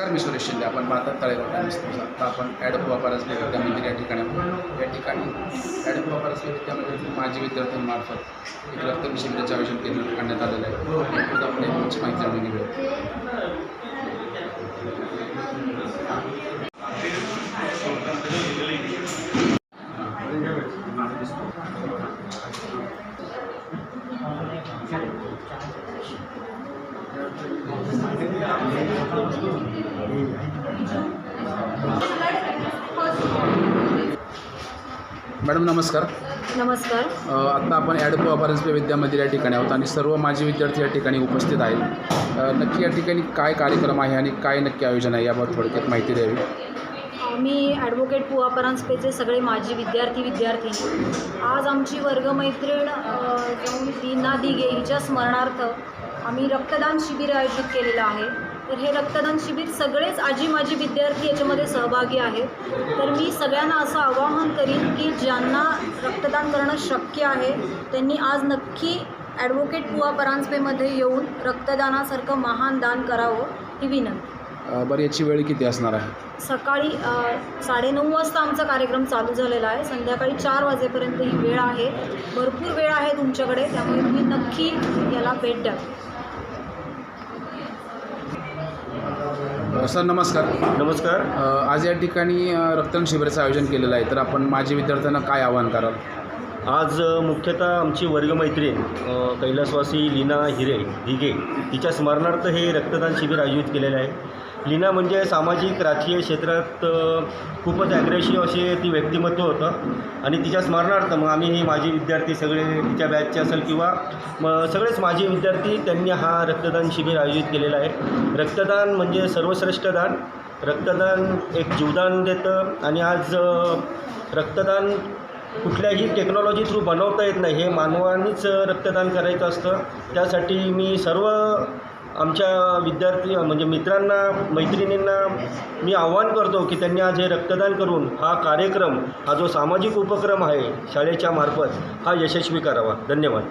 नमस्कार मी सुरेश शिंदे. आपण पाहतात तळेगाव टाइम्स आता आपण ॲडप वापरसले विद्या मंदिर या ठिकाणी या ठिकाणी ॲडप वापरसले विद्या मंदिरातील माजी विद्यार्थ्यांमार्फत एक रक्तम शिबिराचे आयोजन केंद्र करण्यात आलेलं आहे. आपण माहिती जाणून घेऊया. मॅडम नमस्कार. नमस्कार. आत्ता आपण ॲडप वापरसले विद्या मंदिर या ठिकाणी आहोत आणि सर्व माजी विद्यार्थी या ठिकाणी उपस्थित आहेत. नक्की या ठिकाणी काय कार्यक्रम आहे आणि काय नक्की आयोजन आहे याबाबत थोडक्यात माहिती द्यावी. मी ॲडव्होकेट पुवा परांजपेचे सगळे माजी विद्यार्थी विद्यार्थिनी आज आमची वर्गमैत्रीण जाऊन दीना दिघे हिच्या स्मरणार्थ आम्ही रक्तदान शिबिर आयोजित केलेलं आहे. तर हे रक्तदान शिबिर सगळेच आजी माजी विद्यार्थी याच्यामध्ये सहभागी आहेत. तर मी सगळ्यांना असं आवाहन करीन की ज्यांना रक्तदान करणं शक्य आहे त्यांनी आज नक्की ॲडव्होकेट पुवा परांजपेमध्ये येऊन रक्तदानासारखं महान दान करावं ही विनंती. बरं याची वेळ किती असणार आहे? सकाळी अ, साडेनऊ वाजता आमचा कार्यक्रम चालू झालेला आहे. संध्याकाळी चार वाजेपर्यंत ही वेळ आहे. भरपूर वेळ आहे तुमच्याकडे त्यामुळे तुम्ही नक्की याला भेट द्या. अ, सर नमस्कार. नमस्कार. अ, आज या ठिकाणी अ, रक्तदान शिबिराचं आयोजन केलेलं आहे. तर आपण माजी विद्यार्थ्यांना काय आवाहन कराल? आज अ, मुख्यतः आमची वर्गमैत्रीण अ, कैलासवासी लीना हिरे दिघे तिच्या स्मरणार्थ हे रक्तदान शिबिर आयोजित केलेले आहे. लीना म्हणजे सामाजिक राजकीय क्षेत्रात खूपच ॲग्रेसिव्ह असे ती व्यक्तिमत्व होतं. आणि तिच्या स्मरणार्थ मग आम्ही हे विद्यार्थी सगळे तिच्या बॅचचे असेल किंवा मग सगळेच माझे विद्यार्थी त्यांनी हा रक्तदान शिबिर आयोजित केलेला आहे. रक्तदान म्हणजे सर्वश्रेष्ठ दान. रक्तदान एक जीवदान देतं. आणि आज रक्तदान कुठल्याही टेक्नॉलॉजी थ्रू बनवता येत नाही. हे मानवानीच रक्तदान करायचं असतं. त्यासाठी मी सर्व आमच्या विद्यार्थी म्हणजे मित्रांना मैत्रिणींना मी आव्हान करतो की त्यांनी आज हे रक्तदान करून हा कार्यक्रम हा जो सामाजिक उपक्रम आहे शाळेच्या मार्फत हा यशस्वी करावा. धन्यवाद.